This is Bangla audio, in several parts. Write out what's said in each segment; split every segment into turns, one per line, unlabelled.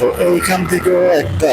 তো এইখান থেকেও একটা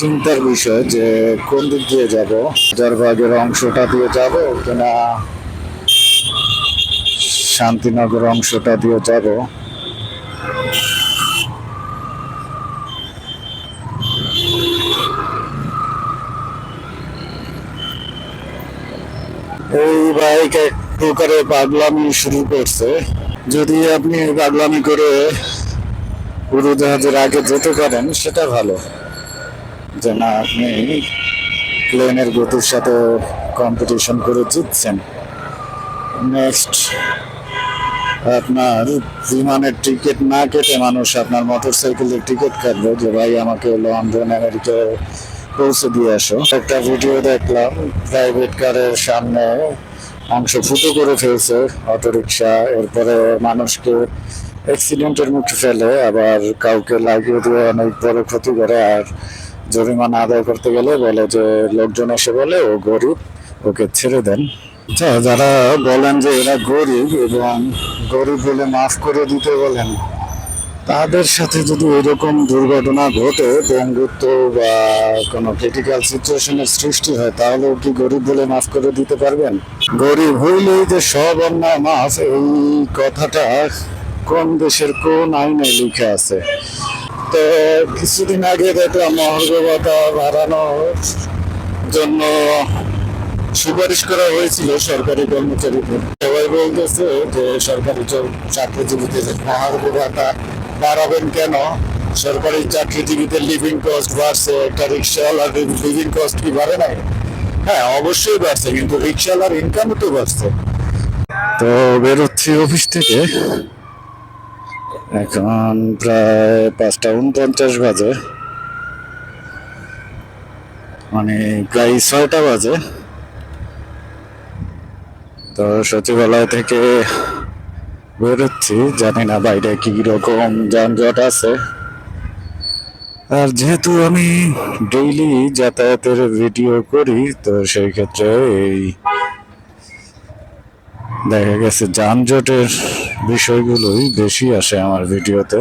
চিন্তার বিষয় যে কোন দিক দিয়ে যাব? হাজারবাগের অংশটা দিয়ে যাব কিনা শান্তিনগর অংশটা দিয়ে যাব? এই বাইক এক প্রকারে পাগলামি শুরু করছে। যদি আপনি পাগলামি করে উড়োজাহাজের আগে যেতে পারেন, সেটা ভালো। যে না, আপনি প্লেনের গতির সাথে কম্পিটিশন করে জিতছেন। নেক্সট আপনার বিমানের টিকিট না কেটে মানুষ আপনার মোটর সাইকেলের টিকিট কাটবে যে, ভাই, আমাকে লন্ডন, আমেরিকায় পৌঁছে দিয়ে আসো। একটা ভিডিও দেখলাম প্রাইভেট কারের সামনে অংশ ফুটো করে ফেলছে, অটোরিকশা, এরপরে মানুষকে অ্যাক্সিডেন্টের মুখে ফেলে, আবার কাউকে লাগিয়ে দিয়ে অনেক বড় ক্ষতি করে, আর জরিমানা আদায় করতে গেলে বলে যে, লোকজন এসে বলে, ও গরিব, ওকে ছেড়ে দেন। আচ্ছা যারা বলেন যে এরা গরিব এবং গরিব বলে মাফ করে দিতে বলেন, তাদের সাথে যদি এরকম দুর্ঘটনা ঘটে বন্ধুত্ব বা কোনো ক্রিটিক্যাল সিচুয়েশনের সৃষ্টি হয় তাহলে কি গরিব বলে মাফ করে দিতে পারবেন? গরিব হইলেই যে সব অন্যায়, মাফ, এই কথাটা কোন দেশের কোন আইনে লিখে আছে? তো কিছুদিন আগে দেখলাম মহার্ঘ ভাতা বাড়ানোর জন্য সুপারিশ করা হয়েছিল সরকারি কর্মচারীদের। সবাই বলতেছে যে সরকারি চাকরিজীবীদের মহার্ঘ ভাতা বাড়াবেন কেন? সরকারি চাকরিজীবীদের লিভিং কস্ট বাড়ছে, একটা রিক্সাওয়ালার লিভিং কস্ট কি বাড়ে নাই? হ্যাঁ অবশ্যই বাড়ছে, কিন্তু রিক্সাওয়ালার ইনকামও তো বাড়ছে। তো বেরোচ্ছি অফিস থেকে। এখন প্রায় পাঁচটা উনপঞ্চাশ বাজে। মানে প্রায় ছয়টা বাজে। তো সচিবালয় থেকে বেরোচ্ছি, জানি না বাইরে কি রকম যানজট আছে। আর যেহেতু আমি ডেইলি যাতায়াতের ভিডিও করি, তো সেই ক্ষেত্রে এই দেখা গেছে যানজটের বিষয়গুলোই বেশি আসে আমার ভিডিওতে।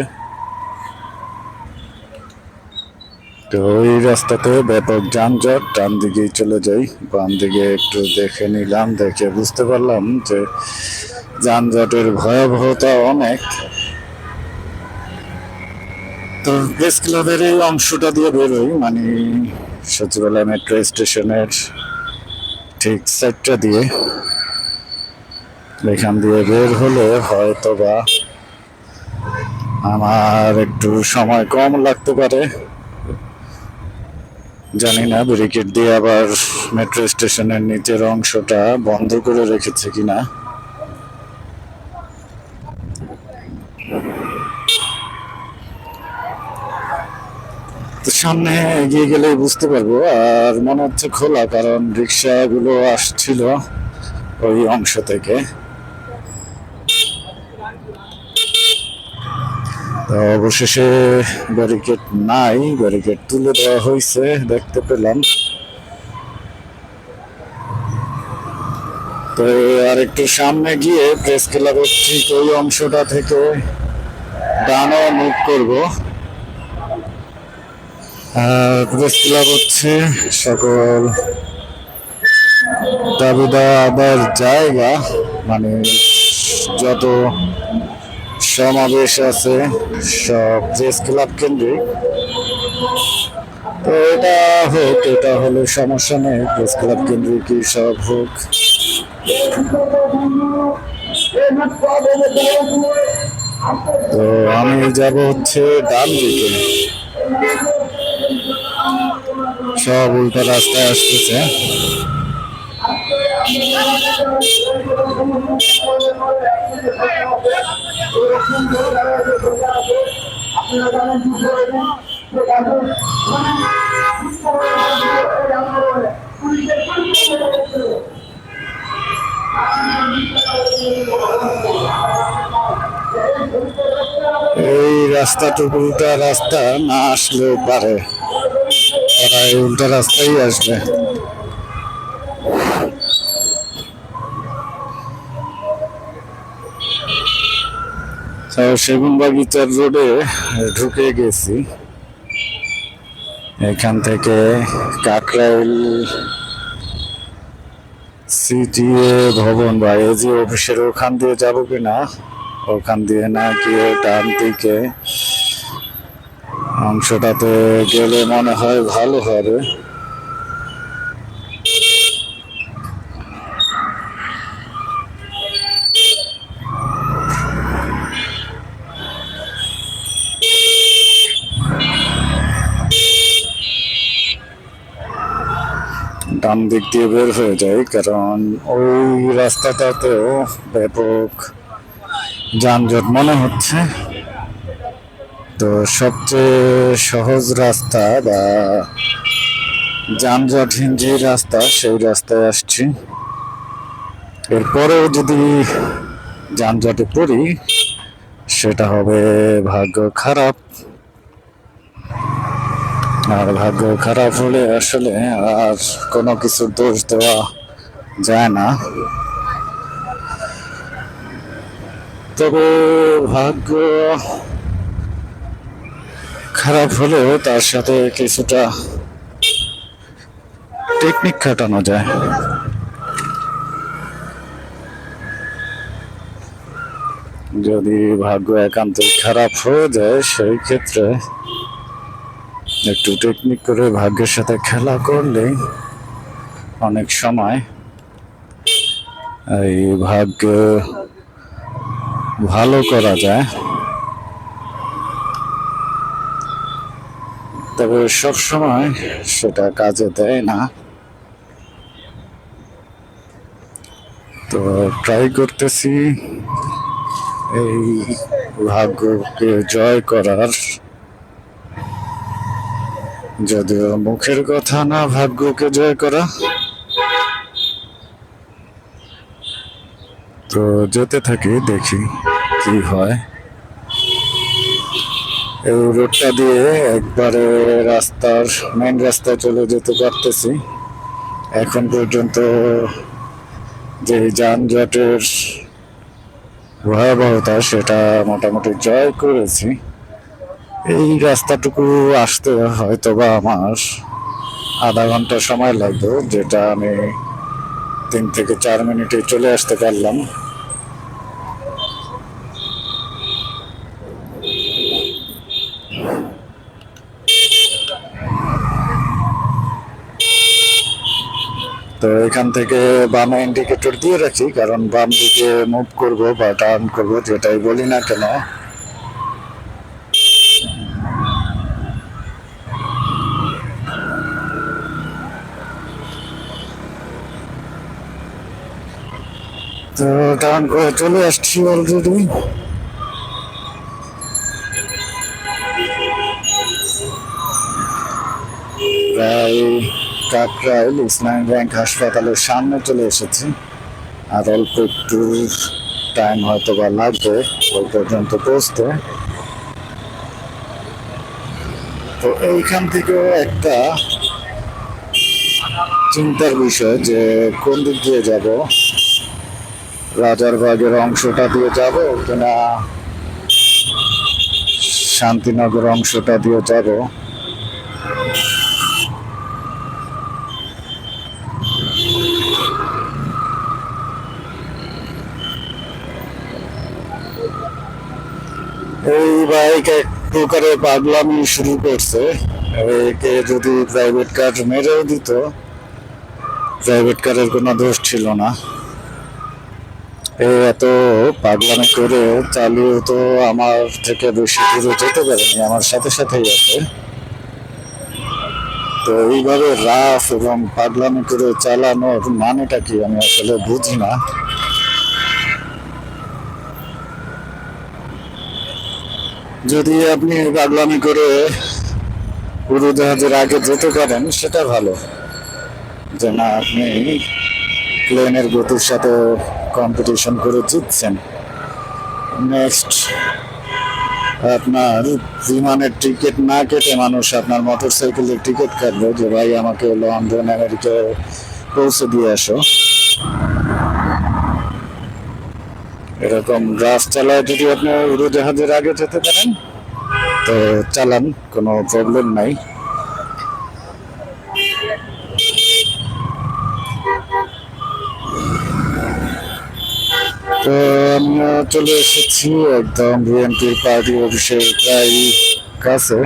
তো ওই রাস্তাতে ব্যাপক যানজট, ডান দিকেই চলে যাই, বাম দিকে একটু দেখে নিলাম, দেখে বুঝতে পারলাম যে যানজটের ভয়াবহতা অনেক। তো প্রেস ক্লাবের এই অংশটা দিয়ে বেরোই মানে সচিবালয় মেট্রো স্টেশনের ঠিক সাইডটা দিয়ে। এখান দিয়ে বের হলে হয়তো বা আমার একটু সময় কম লাগতে পারে। জানি না, ব্যারিকেড দিয়ে আবার মেট্রো স্টেশনের নিচের অংশটা বন্ধ করে রেখেছে কিনা। সামনে এগিয়ে গেলে বুঝতে পারব, আর মনে হচ্ছে খোলা, কারণ রিক্সাগুলো আসছিল ওই অংশ থেকে। অবশেষে ব্যারিকেড নাই ব্যারিকেড তুলে দেওয়া হয়েছে, দেখতে পেলাম। তো আর একটু সামনে গিয়ে প্রেস ক্লাবের ঠিক ওই অংশটা থেকে ডানে মুখ করব। প্রেস ক্লাব হচ্ছে সকল দাবিদা আবার জায়গা মানে যত সমাবেশ আছে, সব প্রেস ক্লাব কেন্দ্রিক। তো এটা হোক, এটা হলো সমস্যা নেই প্রেস ক্লাব কেন্দ্রিকই সব হোক। তো আমি যাব হচ্ছে ডান দিকে। সব উল্টা রাস্তায় আসতেছে। এই রাস্তাটুকু উল্টা রাস্তা না আসলেও পারে। তারা এই উল্টা রাস্তায় আসবে। তো সেগুন বাগিচার রোডে ঢুকে গেছি। এখান থেকে কাকরাইল সিটিএ ভবন বা এজি অফিসের ওখান দিয়ে যাব কিনা, ওখান দিয়ে না গিয়ে ডান দিকে অংশটাতে গেলে মনে হয় ভালো হবে। ডান দিক দিয়ে বের হয়ে যায়, কারণ ওই রাস্তাটাতেও ব্যাপক যানজট মনে হচ্ছে। তো সবচেয়ে সহজ রাস্তা বা যানজটহীন যে রাস্তা, সেই রাস্তায় আসছি। এরপরেও যদি যানজটে পড়ি, সেটা হবে ভাগ্য খারাপ। আর ভাগ্য খারাপ হলে আসলে আর কোনো কিছু দোষ দেওয়া যায় না। তবে ভাগ্য খারাপ হলেও তার সাথে কিছুটা টেকনিক খাটানো যায়। যদি ভাগ্য একান্তই খারাপ হয়ে যায়, সেই ক্ষেত্রে একটু টেকনিক করে ভাগ্যের সাথে খেলা করলে অনেক সময় এই ভাগ্য ভালো করা যায়। তবে সব সময় সেটা কাজে দেয় না। তো ট্রাই করতেছি এই ভাগ্যকে জয় করার। যদিও মুখের কথা না ভাগ্যকে জয় করা, তো যেতে থাকি, দেখি কি হয়। এই রোডটা দিয়ে একবারে রাস্তার মেন রাস্তায় চলে যেতে পারতেছি। এখন পর্যন্ত যে যানজটের ভয়াবহতা, সেটা মোটামুটি জয় করেছি। এই রাস্তাটুকু আসতে হয়তো বা আমার আধা ঘণ্টা সময় লাগবে, যেটা আমি তিন থেকে চার মিনিটে চলে আসতে পারলাম। তো এখান থেকে বামে ইন্ডিকেটর দিয়ে রাখি, কারণ বাম দিকে মুভ করব বা টার্ন করব, যেটাই বলি না কেন। তো টার্ন করে চলে আসছি অলরেডি প্রায় কাকরাইল ইসলামী ব্যাংক হাসপাতালের সামনে চলে এসেছি। আর অল্প একটু টাইম হয়তো বা লাগবে, ওই পর্যন্ত পৌঁছতে। তো এইখান থেকেও একটা চিন্তার বিষয় যে কোন দিক দিয়ে যাব? রাজারবাগের অংশটা দিয়ে যাব কিনা শান্তিনগর অংশটা দিয়ে যাব। এই বাইক এক প্রকারে পাগলামি শুরু করছে। একে যদি প্রাইভেট কার মেরেও দিত প্রাইভেট কারের কোনো দোষ ছিল না। এত পাগলামি করে চালিয়ে তো আমার থেকে বেশি দূরে যেতে পারেনি, আমার সাথে সাথেই আছে। তো এইভাবে রাফ এবং পাগলামি করে চালানোর মানেটা কি আমি আসলে বুঝি না। যদি আপনি পাগলামি করে উড়োজাহাজের আগে যেতে পারেন, সেটা ভালো। যে না, আপনি প্লেনের গতির সাথে কম্পিটিশন করে জিতছেন। নেক্সট আপনার বিমানের টিকিট না কেটে মানুষ আপনার মোটর সাইকেলের টিকিট কাটবে যে, ভাই, আমাকে লন্ডন আমেরিকায় পৌঁছে দিয়ে আসো। এরকম রাস চালায় যদি আপনি উড়োজাহাজের আগে যেতে পারেন, তো চালান, কোনো প্রবলেম নাই। তো আমিও চলে এসেছি একদম বিএনপির পার্টি অফিসের প্রায় কাছে।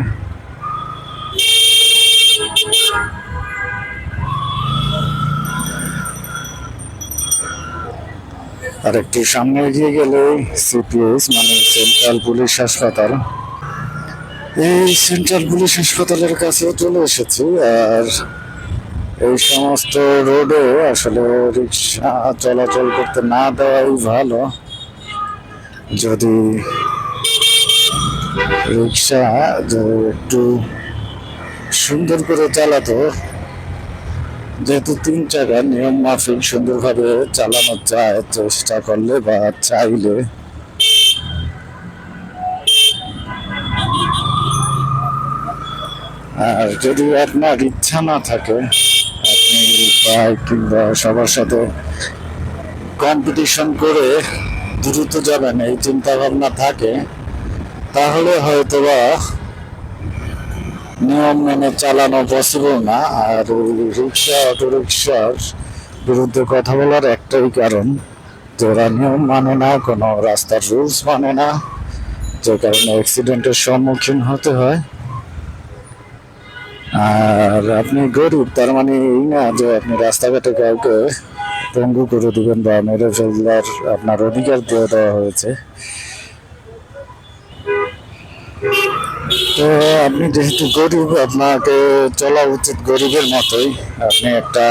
আর একটু সামনে এগিয়ে গেলে সিপিএস মানে সেন্ট্রাল পুলিশ হাসপাতাল এই সেন্ট্রাল পুলিশ হাসপাতালের কাছে চলে এসেছি, আর এই সমস্ত রোডে আসলে রিক্সা চলাচল করতে না দেওয়াই ভালো। যদি রিক্সা একটু সুন্দর করে চালাতো, যেহেতু তিন চাকা নিয়ম মাফিক সুন্দরভাবে চালানো যায়, চেষ্টা করলে বা চাইলে। আর যদি আপনার ইচ্ছা না থাকে কিংবা সবার সাথে কম্পিটিশন করে দ্রুত যাবেন, এই চিন্তা ভাবনা থাকে, তাহলে হয়তোবা নিয়ম মেনে চালানো পসিবল না। আর রিক্সা অটো রিক্সার বিরুদ্ধে কথা বলার একটাই কারণ, যে ওরা নিয়ম মানে না, কোনো রাস্তার রুলস মানে না, যে কারণে অ্যাক্সিডেন্টের সম্মুখীন হতে হয়। আর আপনি গরিব, তার মানে এই না যে আপনি রাস্তাঘাটে কাউকে পঙ্গু করে দিবেন বা মেরে ফেলার আপনার অধিকার দিয়ে দেওয়া হয়েছে। তো আপনি যেহেতু গরিব, আপনাকে চলা উচিত গরিবের মতোই। আপনি একটা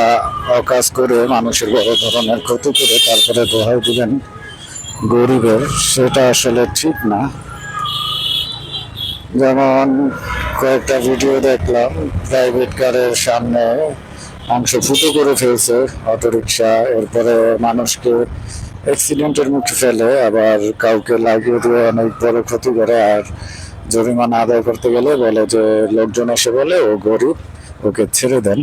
অকাজ করে মানুষের বড় ধরনের ক্ষতি করে তারপরে দোহাই দিবেন গরিবের, সেটা আসলে ঠিক না। যেমন কয়েকটা ভিডিও দেখলাম। প্রাইভেট কারের সামনে অংশ ফুটো করে ফেলছে, অটোরিকশা, এরপরে মানুষকে অ্যাক্সিডেন্টের মুখে ফেলে, আবার কাউকে লাগিয়ে দিয়ে অনেক বড় ক্ষতি করে, আর জরিমানা আদায় করতে গেলে বলে যে, লোকজন এসে বলে, ও গরিব, ওকে ছেড়ে দেন।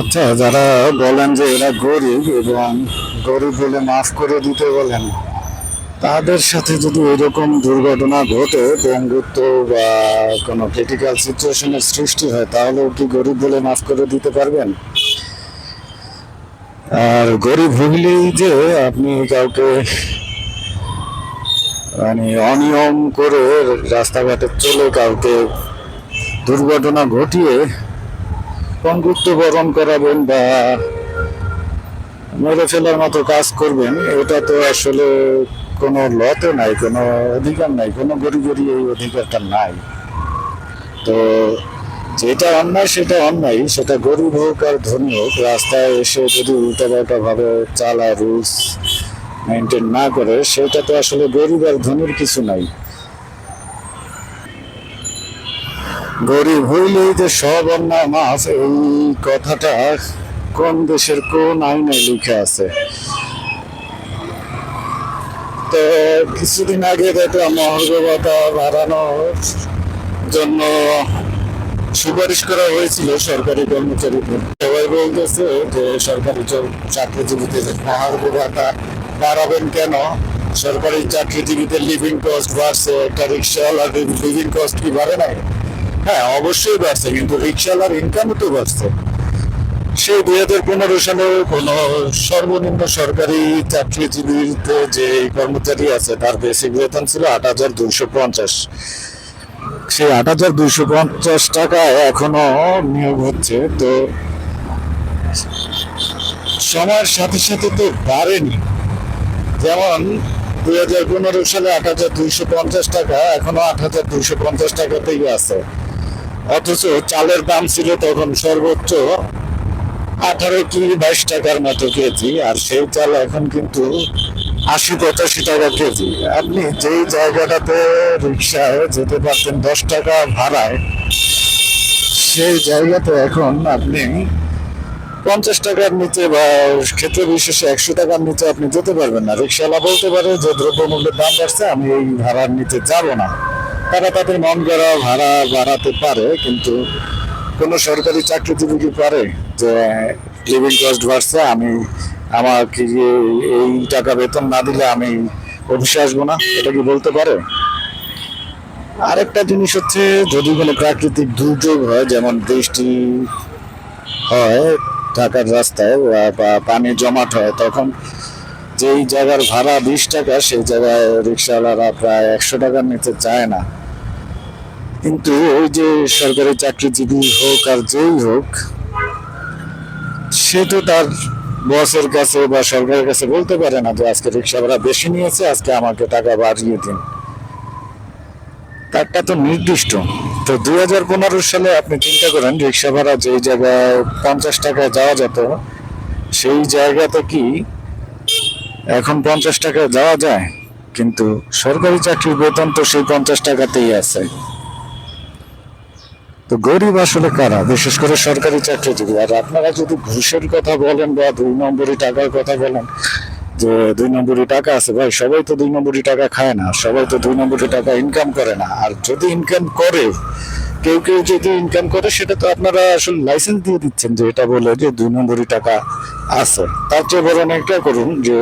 আচ্ছা যারা বলেন যে এরা গরিব এবং গরিব বলে মাফ করে দিতে বলেন তাদের সাথে যদি এরকম দুর্ঘটনা ঘটে বন্ধুত্ব বা কোনো ক্রিটিক্যাল সিচুয়েশনের সৃষ্টি হয়, তাহলেও কি গরিব বলে মাফ করে দিতে পারবেন? আর গরিব হইলেই যে আপনি কাউকে মানে অনিয়ম করে রাস্তাঘাটে চলে কাউকে দুর্ঘটনা ঘটিয়ে বরণ করাবেন বা মেরে ফেলার মতো কাজ করবেন, এটা তো আসলে কোনো লতে নাই, কোনো অধিকার নাই, কোনো গরিবেরই এই অধিকারটা নাই। তো যেটা অন্যায়, সেটা অন্যায়, সেটা গরিব হোক আর ধনী হোক, রাস্তায় এসে যদি উল্টাপাল্টা ভাবে চালায় রুলস মেনটেন না করে, সেটা তো আসলে গরিব আর ধনীর কিছু নাই। গরিব হইলেই যে সব অন্যায় মাফ, এই কথাটা কোন দেশের কোন আইনে লিখে আছে? তো কিছুদিন আগে দেখলাম মহার্ঘ বাড়ানোর জন্য সুপারিশ করা হয়েছিল সরকারি কর্মচারীদের সবাই বলতেছে যে সরকারি চ- চাকরিজীবীদের মহার্ঘ ভাতা বাড়াবেন কেন? সরকারি চাকরিজীবীদের লিভিং কস্ট বাড়ছে, একটা রিক্সাওয়ালার লিভিং কস্ট কি বাড়ে নাই? হ্যাঁ অবশ্যই বাড়ছে, কিন্তু রিক্সাওয়ালার ইনকামও তো বাড়ছে। সেই দুই হাজার পনেরো সালে কোন সর্বনিম্ন সরকারি চাকরিজীবীতে যে কর্মচারী আছে, তার বেসিক বেতন ছিল আট হাজার দুইশো পঞ্চাশ। সেই আট হাজার দুইশো পঞ্চাশ টাকা এখনও নিয়োগ হচ্ছে। তো সময়ের সাথে সাথে তো বাড়েনি। যেমন দুই হাজার পনেরো সালে আট হাজার দুইশো পঞ্চাশ টাকা, এখনও আট হাজার দুইশো পঞ্চাশ টাকাতেই আছে। অথচ চালের দাম ছিল তখন সর্বোচ্চ আঠারো কি বাইশ টাকার মতো কেজি, আর সেই চাল এখন কিন্তু আশি পঁচাশি টাকা কেজি। আপনি যেই জায়গাটাতে রিক্সায় যেতে পারতেন দশ টাকা ভাড়ায়, সেই জায়গাতে এখন আপনি পঞ্চাশ টাকার নিচে বা ক্ষেত্রে বিশেষে একশো টাকার নিচে আপনি যেতে পারবেন না। রিক্সাওয়ালা বলতে পারে যে, দ্রব্যমূল্যের দাম বাড়ছে, আমি এই ভাড়ার নিচে যাব না। তারা তাদের মন করা ভাড়া বাড়াতে পারে, কিন্তু কোনো সরকারি চাকরিজীবী কি পারে? যে লিভিং কস্ট বাড়ছে, আমি আমাকে এই টাকা বেতন না দিলে আমি অফিসে আসব না, এটা কি বলতে পারে? আরেকটা জিনিস হচ্ছে, যদি কোনো প্রাকৃতিক দুর্যোগ হয়, যেমন বৃষ্টি হয় ঢাকার রাস্তায় বা পানি জমাট হয়, তখন যেই জায়গার ভাড়া বিশ টাকা, সেই জায়গায় রিক্সাওয়ালারা প্রায় একশো টাকার নিচে চায় না। কিন্তু ওই যে সরকারি চাকরিজীবী হোক আর যেই হোক, সে তো তার বসের কাছে বা সরকারের কাছে বলতে পারে না যে আজকে রিক্সা ভাড়া বেশি নিয়েছে, আজকে আমাকে টাকা বাড়িয়ে দিন। তারটা তো নির্দিষ্ট। তো দুই হাজার পনেরো সালে আপনি চিন্তা করেন, রিক্সা ভাড়া যেই জায়গায় পঞ্চাশ টাকায় যাওয়া যেত, সেই জায়গাতে কি এখন পঞ্চাশ টাকায় যাওয়া যায়? কিন্তু সরকারি চাকরির বেতন তো সেই পঞ্চাশ টাকাতেই আছে। তো গরিব আসলে কারা? বিশেষ করে সরকারি চাকরিজীবী। আর আপনারা যদি ঘুষের কথা বলেন বা দুই নম্বরই টাকার কথা বলেন, যে দুই নম্বরই টাকা আছে, ভাই, সবাই তো দুই নম্বরই টাকা খায় না, সবাই তো দুই নম্বরই টাকা ইনকাম করে না। আর যদি ইনকাম করে, কেউ কেউ যদি ইনকাম করে, সেটা তো আপনারা আসলে লাইসেন্স দিয়ে দিচ্ছেন যে এটা বলে যে দুই নম্বরই টাকা আছে। তার চেয়ে বরং একটা করুন যে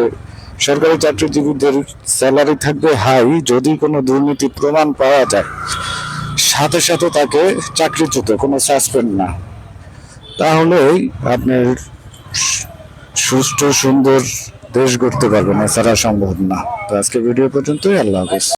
সরকারি চাকরিজীবীদের স্যালারি থাকবে হাই যদি কোনো দুর্নীতি প্রমাণ পাওয়া যায়। সাথে সাথে তাকে চাকরিচ্যুত কোনো সাসপেন্ড না। তাহলেই আপনার সুস্থ সুন্দর দেশ গড়তে পারবেন, এছাড়া সম্ভব না। তো আজকে ভিডিও পর্যন্তই, আল্লাহ হাফিজ।